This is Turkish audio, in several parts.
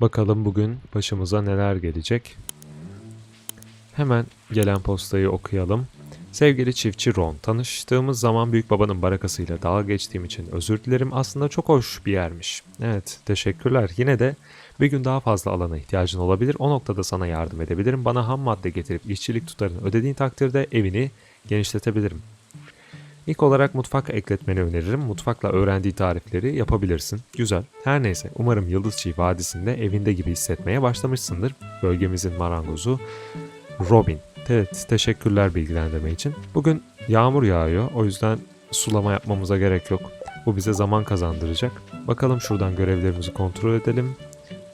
Bakalım bugün başımıza neler gelecek. Hemen gelen postayı okuyalım. Sevgili çiftçi Ron, tanıştığımız zaman büyük babanın barakasıyla dalga geçtiğim için özür dilerim. Aslında çok hoş bir yermiş. Evet, teşekkürler. Yine de bir gün daha fazla alana ihtiyacın olabilir. O noktada sana yardım edebilirim. Bana ham madde getirip işçilik tutarını ödediğin takdirde evini genişletebilirim. İlk olarak mutfak ekletmeni öneririm. Mutfakla öğrendiği tarifleri yapabilirsin. Güzel. Her neyse umarım Yıldızçı Vadisi'nde evinde gibi hissetmeye başlamışsındır. Bölgemizin marangozu Robin. Evet teşekkürler bilgilendirme için. Bugün yağmur yağıyor o yüzden sulama yapmamıza gerek yok. Bu bize zaman kazandıracak. Bakalım şuradan görevlerimizi kontrol edelim.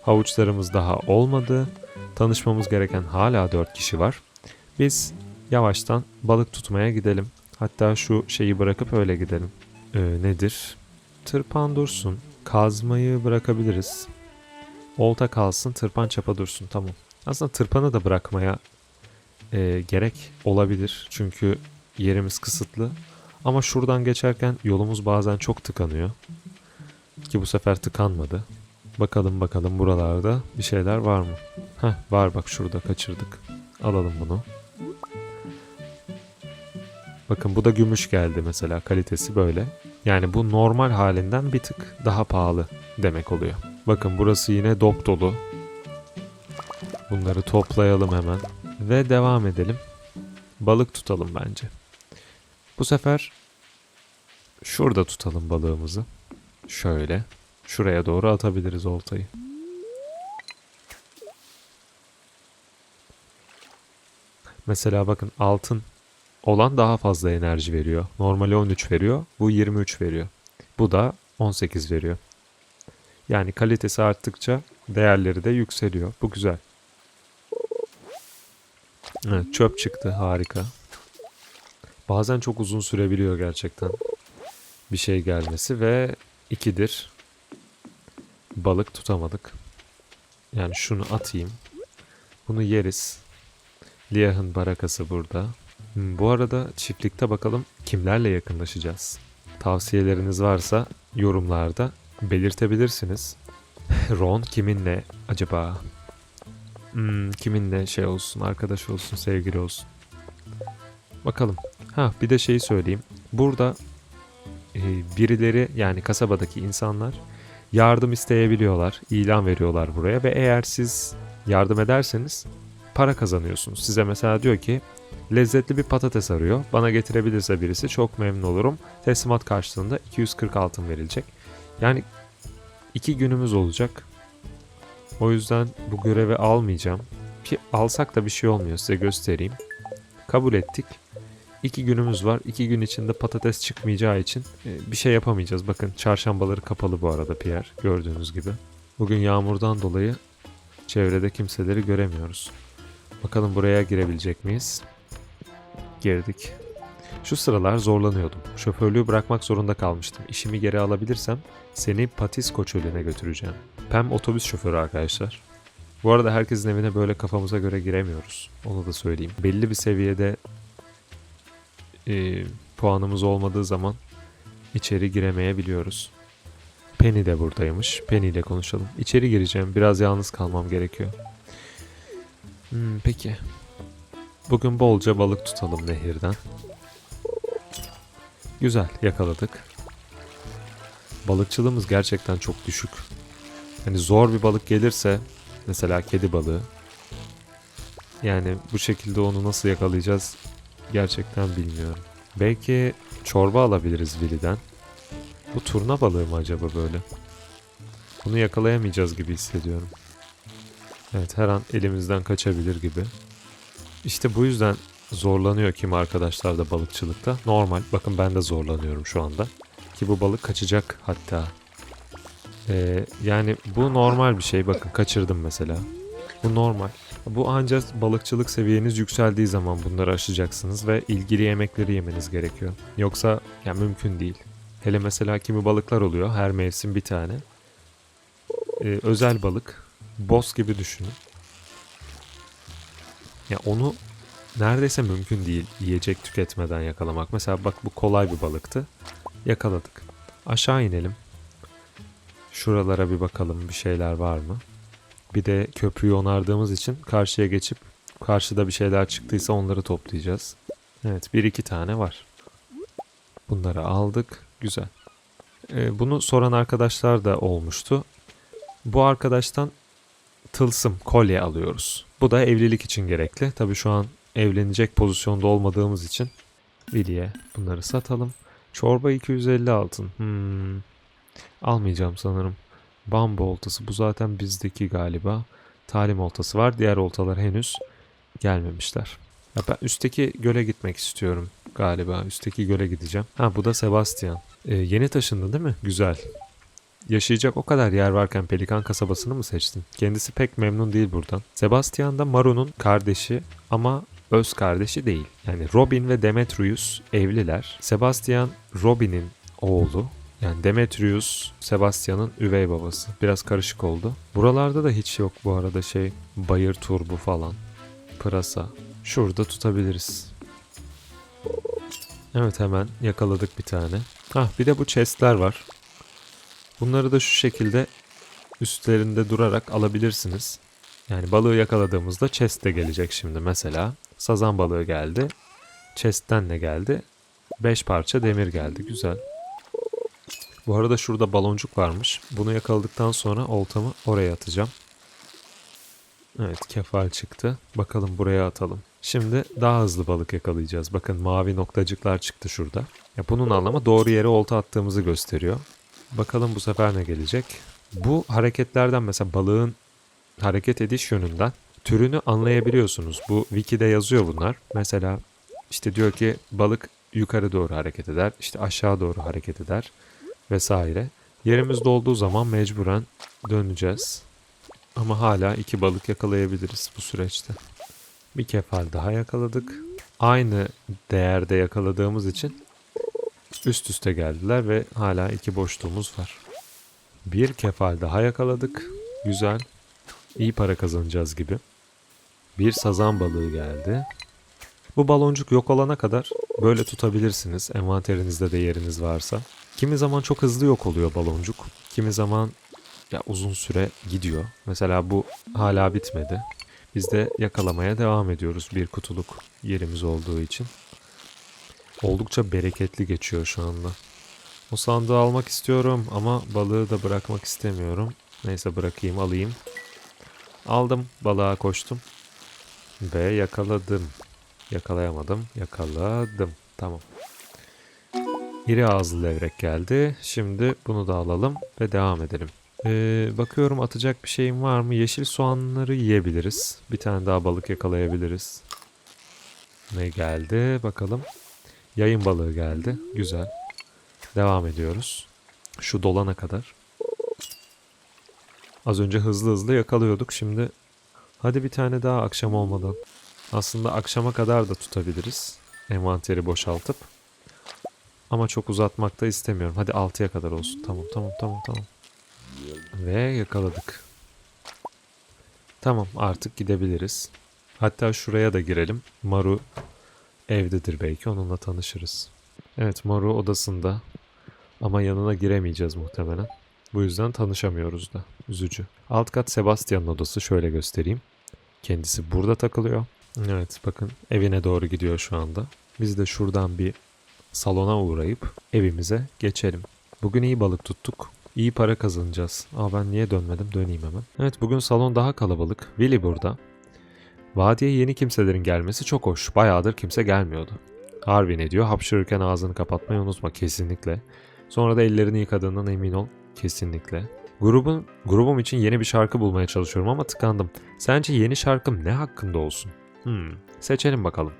Havuçlarımız daha olmadı. Tanışmamız gereken hala 4 kişi var. Biz yavaştan balık tutmaya gidelim. Hatta şu şeyi bırakıp öyle gidelim. Ee, nedir? Tırpan dursun. Kazmayı bırakabiliriz. Olta kalsın, tırpan çapa dursun. Tamam. Aslında tırpanı da bırakmaya e, gerek olabilir. Çünkü yerimiz kısıtlı. Ama şuradan geçerken yolumuz bazen çok tıkanıyor. Ki bu sefer tıkanmadı. Bakalım bakalım buralarda bir şeyler var mı? Heh var bak şurada kaçırdık. Alalım bunu. Bakın bu da gümüş geldi mesela kalitesi böyle. Yani bu normal halinden bir tık daha pahalı demek oluyor. Bakın burası yine dop dolu. Bunları toplayalım hemen ve devam edelim. Balık tutalım bence. Bu sefer şurada tutalım balığımızı. Şöyle. Şuraya doğru atabiliriz oltayı. Mesela bakın altın olan daha fazla enerji veriyor. Normali 13 veriyor. Bu 23 veriyor. Bu da 18 veriyor. Yani kalitesi arttıkça değerleri de yükseliyor. Bu güzel. Evet, çöp çıktı. Harika. Bazen çok uzun sürebiliyor gerçekten. Bir şey gelmesi ve ikidir. Balık tutamadık. Yani şunu atayım. Bunu yeriz. Liah'ın barakası burada. Bu arada çiftlikte bakalım kimlerle yakınlaşacağız. Tavsiyeleriniz varsa yorumlarda belirtebilirsiniz. Ron kiminle acaba? Hmm, kiminle şey olsun, arkadaş olsun, sevgili olsun. Bakalım. Ha bir de şeyi söyleyeyim. Burada e, birileri yani kasabadaki insanlar yardım isteyebiliyorlar. ilan veriyorlar buraya ve eğer siz yardım ederseniz para kazanıyorsunuz. Size mesela diyor ki lezzetli bir patates arıyor. Bana getirebilirse birisi çok memnun olurum. Teslimat karşılığında 240 altın verilecek. Yani iki günümüz olacak. O yüzden bu görevi almayacağım. Ki alsak da bir şey olmuyor size göstereyim. Kabul ettik. İki günümüz var. İki gün içinde patates çıkmayacağı için e, bir şey yapamayacağız. Bakın çarşambaları kapalı bu arada Pierre gördüğünüz gibi. Bugün yağmurdan dolayı çevrede kimseleri göremiyoruz. Bakalım buraya girebilecek miyiz? Girdik. Şu sıralar zorlanıyordum. Şoförlüğü bırakmak zorunda kalmıştım. İşimi geri alabilirsem seni Patisko çölüne götüreceğim. Pem otobüs şoförü arkadaşlar. Bu arada herkesin evine böyle kafamıza göre giremiyoruz. Onu da söyleyeyim. Belli bir seviyede e, puanımız olmadığı zaman içeri giremeyebiliyoruz. Penny de buradaymış. Penny ile konuşalım. İçeri gireceğim. Biraz yalnız kalmam gerekiyor. Hmm, peki. Bugün bolca balık tutalım nehirden. Güzel yakaladık. Balıkçılığımız gerçekten çok düşük. Hani zor bir balık gelirse mesela kedi balığı yani bu şekilde onu nasıl yakalayacağız gerçekten bilmiyorum. Belki çorba alabiliriz Willy'den. Bu turna balığı mı acaba böyle? Bunu yakalayamayacağız gibi hissediyorum. Evet her an elimizden kaçabilir gibi. İşte bu yüzden zorlanıyor kim arkadaşlar da balıkçılıkta. Normal. Bakın ben de zorlanıyorum şu anda. Ki bu balık kaçacak hatta. Ee, yani bu normal bir şey. Bakın kaçırdım mesela. Bu normal. Bu ancak balıkçılık seviyeniz yükseldiği zaman bunları aşacaksınız ve ilgili yemekleri yemeniz gerekiyor. Yoksa yani mümkün değil. Hele mesela kimi balıklar oluyor. Her mevsim bir tane. Ee, özel balık. Boss gibi düşünün. Ya onu neredeyse mümkün değil yiyecek tüketmeden yakalamak. Mesela bak bu kolay bir balıktı. Yakaladık. Aşağı inelim. Şuralara bir bakalım bir şeyler var mı? Bir de köprüyü onardığımız için karşıya geçip karşıda bir şeyler çıktıysa onları toplayacağız. Evet bir iki tane var. Bunları aldık. Güzel. Ee, bunu soran arkadaşlar da olmuştu. Bu arkadaştan tılsım, kolye alıyoruz. Bu da evlilik için gerekli. Tabii şu an evlenecek pozisyonda olmadığımız için Vili'ye bunları satalım. Çorba 250 altın. Hmm. Almayacağım sanırım. Bambu oltası bu zaten bizdeki galiba. Talim oltası var. Diğer oltalar henüz gelmemişler. Ya ben üstteki göle gitmek istiyorum galiba. Üstteki göle gideceğim. Ha bu da Sebastian. Ee, yeni taşındı değil mi? Güzel. Yaşayacak o kadar yer varken Pelikan kasabasını mı seçtin? Kendisi pek memnun değil buradan. Sebastian da Maru'nun kardeşi ama öz kardeşi değil. Yani Robin ve Demetrius evliler. Sebastian Robin'in oğlu. Yani Demetrius Sebastian'ın üvey babası. Biraz karışık oldu. Buralarda da hiç yok bu arada şey bayır turbu falan. Pırasa. Şurada tutabiliriz. Evet hemen yakaladık bir tane. Hah bir de bu chestler var. Bunları da şu şekilde üstlerinde durarak alabilirsiniz. Yani balığı yakaladığımızda chest de gelecek şimdi mesela. Sazan balığı geldi. Chest'ten ne geldi? 5 parça demir geldi. Güzel. Bu arada şurada baloncuk varmış. Bunu yakaladıktan sonra oltamı oraya atacağım. Evet kefal çıktı. Bakalım buraya atalım. Şimdi daha hızlı balık yakalayacağız. Bakın mavi noktacıklar çıktı şurada. Ya bunun anlamı doğru yere olta attığımızı gösteriyor. Bakalım bu sefer ne gelecek. Bu hareketlerden mesela balığın hareket ediş yönünden türünü anlayabiliyorsunuz. Bu wiki'de yazıyor bunlar. Mesela işte diyor ki balık yukarı doğru hareket eder, işte aşağı doğru hareket eder vesaire. Yerimiz dolduğu zaman mecburen döneceğiz. Ama hala iki balık yakalayabiliriz bu süreçte. Bir kefal daha yakaladık. Aynı değerde yakaladığımız için üst üste geldiler ve hala iki boşluğumuz var. Bir kefal daha yakaladık. Güzel. İyi para kazanacağız gibi. Bir sazan balığı geldi. Bu baloncuk yok olana kadar böyle tutabilirsiniz. Envanterinizde de yeriniz varsa. Kimi zaman çok hızlı yok oluyor baloncuk. Kimi zaman ya uzun süre gidiyor. Mesela bu hala bitmedi. Biz de yakalamaya devam ediyoruz bir kutuluk yerimiz olduğu için. Oldukça bereketli geçiyor şu anda. O sandığı almak istiyorum ama balığı da bırakmak istemiyorum. Neyse bırakayım alayım. Aldım balığa koştum. Ve yakaladım. Yakalayamadım. Yakaladım. Tamam. İri ağızlı levrek geldi. Şimdi bunu da alalım ve devam edelim. Ee, bakıyorum atacak bir şeyim var mı? Yeşil soğanları yiyebiliriz. Bir tane daha balık yakalayabiliriz. Ne geldi? Bakalım. Yayın balığı geldi. Güzel. Devam ediyoruz. Şu dolana kadar. Az önce hızlı hızlı yakalıyorduk. Şimdi hadi bir tane daha akşam olmadan. Aslında akşama kadar da tutabiliriz. Envanteri boşaltıp. Ama çok uzatmak da istemiyorum. Hadi 6'ya kadar olsun. Tamam tamam tamam tamam. Ve yakaladık. Tamam artık gidebiliriz. Hatta şuraya da girelim. Maru evdedir belki onunla tanışırız. Evet Maru odasında. Ama yanına giremeyeceğiz muhtemelen. Bu yüzden tanışamıyoruz da. Üzücü. Alt kat Sebastian'ın odası şöyle göstereyim. Kendisi burada takılıyor. Evet bakın evine doğru gidiyor şu anda. Biz de şuradan bir salona uğrayıp evimize geçelim. Bugün iyi balık tuttuk. İyi para kazanacağız. Aa ben niye dönmedim? Döneyim hemen. Evet bugün salon daha kalabalık. Willy burada. Vadiye yeni kimselerin gelmesi çok hoş. Bayağıdır kimse gelmiyordu. Harvey ne diyor? Hapşırırken ağzını kapatmayı unutma kesinlikle. Sonra da ellerini yıkadığından emin ol. Kesinlikle. Grubun, grubum için yeni bir şarkı bulmaya çalışıyorum ama tıkandım. Sence yeni şarkım ne hakkında olsun? Hmm, seçelim bakalım.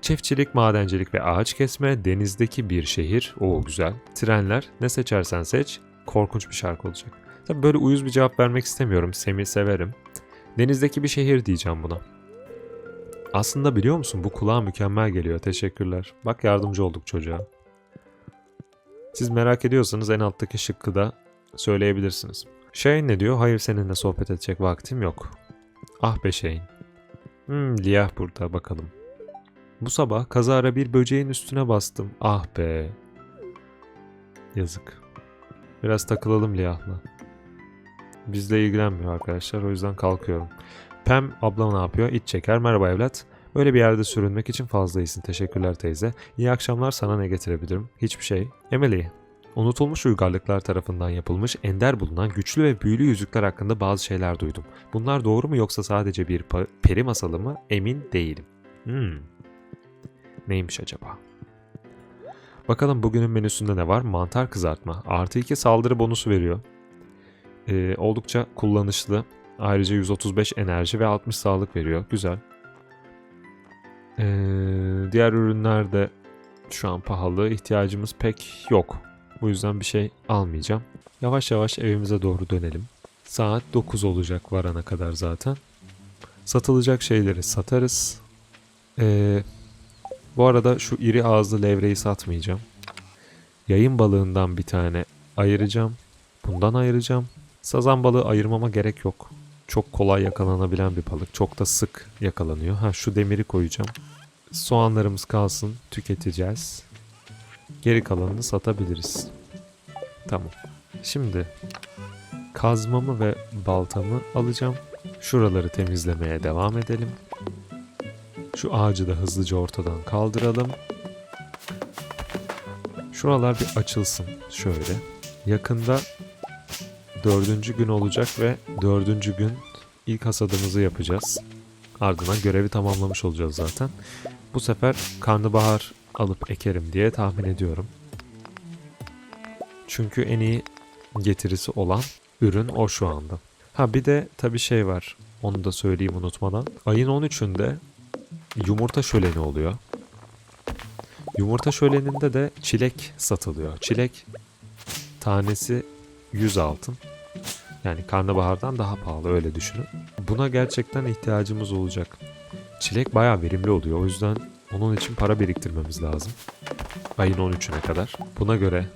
Çiftçilik, madencilik ve ağaç kesme, denizdeki bir şehir. Oo güzel. Trenler, ne seçersen seç. Korkunç bir şarkı olacak. Tabii böyle uyuz bir cevap vermek istemiyorum. Sem'i severim. Denizdeki bir şehir diyeceğim buna. Aslında biliyor musun bu kulağa mükemmel geliyor. Teşekkürler. Bak yardımcı olduk çocuğa. Siz merak ediyorsanız en alttaki şıkkı da söyleyebilirsiniz. Shane ne diyor? Hayır seninle sohbet edecek vaktim yok. Ah be Shane. Hmm, Liyah burada bakalım. Bu sabah kazara bir böceğin üstüne bastım. Ah be. Yazık. Biraz takılalım Liyah'la. Bizle ilgilenmiyor arkadaşlar. O yüzden kalkıyorum. Pem ablam ne yapıyor? İç çeker. Merhaba evlat. Böyle bir yerde sürünmek için fazla iyisin. Teşekkürler teyze. İyi akşamlar sana ne getirebilirim? Hiçbir şey. Emily. Unutulmuş uygarlıklar tarafından yapılmış ender bulunan güçlü ve büyülü yüzükler hakkında bazı şeyler duydum. Bunlar doğru mu yoksa sadece bir peri masalı mı? Emin değilim. Hmm. Neymiş acaba? Bakalım bugünün menüsünde ne var? Mantar kızartma. Artı 2 saldırı bonusu veriyor. Ee, oldukça kullanışlı. Ayrıca 135 enerji ve 60 sağlık veriyor. Güzel. Ee, diğer ürünler de şu an pahalı. İhtiyacımız pek yok. Bu yüzden bir şey almayacağım. Yavaş yavaş evimize doğru dönelim. Saat 9 olacak varana kadar zaten. Satılacak şeyleri satarız. Ee, bu arada şu iri ağızlı levreyi satmayacağım. Yayın balığından bir tane ayıracağım. Bundan ayıracağım. Sazan balığı ayırmama gerek yok. Çok kolay yakalanabilen bir balık. Çok da sık yakalanıyor. Ha şu demiri koyacağım. Soğanlarımız kalsın. Tüketeceğiz. Geri kalanını satabiliriz. Tamam. Şimdi kazmamı ve baltamı alacağım. Şuraları temizlemeye devam edelim. Şu ağacı da hızlıca ortadan kaldıralım. Şuralar bir açılsın şöyle. Yakında dördüncü gün olacak ve dördüncü gün ilk hasadımızı yapacağız. Ardından görevi tamamlamış olacağız zaten. Bu sefer karnabahar alıp ekerim diye tahmin ediyorum. Çünkü en iyi getirisi olan ürün o şu anda. Ha bir de tabii şey var. Onu da söyleyeyim unutmadan. Ayın 13'ünde yumurta şöleni oluyor. Yumurta şöleninde de çilek satılıyor. Çilek tanesi 100 altın. Yani karnabahardan daha pahalı öyle düşünün. Buna gerçekten ihtiyacımız olacak. Çilek bayağı verimli oluyor. O yüzden onun için para biriktirmemiz lazım. Ayın 13'üne kadar. Buna göre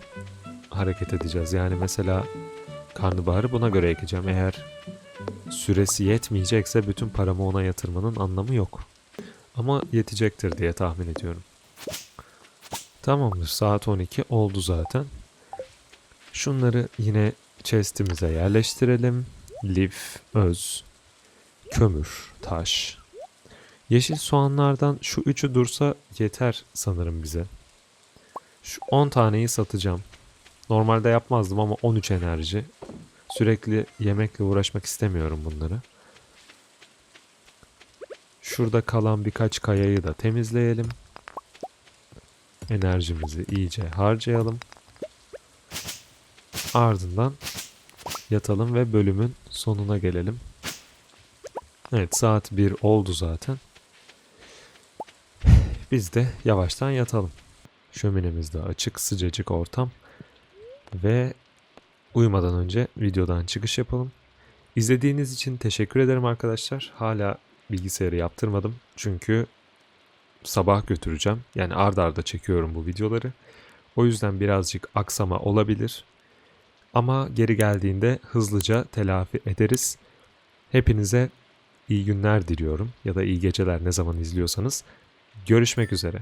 hareket edeceğiz. Yani mesela karnabaharı buna göre ekeceğim. Eğer süresi yetmeyecekse bütün paramı ona yatırmanın anlamı yok. Ama yetecektir diye tahmin ediyorum. Tamamdır. Saat 12 oldu zaten. Şunları yine chest'imize yerleştirelim. Lif, öz, kömür, taş. Yeşil soğanlardan şu üçü dursa yeter sanırım bize. Şu 10 taneyi satacağım. Normalde yapmazdım ama 13 enerji. Sürekli yemekle uğraşmak istemiyorum bunları. Şurada kalan birkaç kayayı da temizleyelim. Enerjimizi iyice harcayalım. Ardından yatalım ve bölümün sonuna gelelim. Evet saat 1 oldu zaten. Biz de yavaştan yatalım. Şöminemiz de açık, sıcacık ortam. Ve uyumadan önce videodan çıkış yapalım. İzlediğiniz için teşekkür ederim arkadaşlar. Hala bilgisayarı yaptırmadım. Çünkü sabah götüreceğim. Yani ard arda çekiyorum bu videoları. O yüzden birazcık aksama olabilir. Ama geri geldiğinde hızlıca telafi ederiz. Hepinize iyi günler diliyorum ya da iyi geceler ne zaman izliyorsanız. Görüşmek üzere.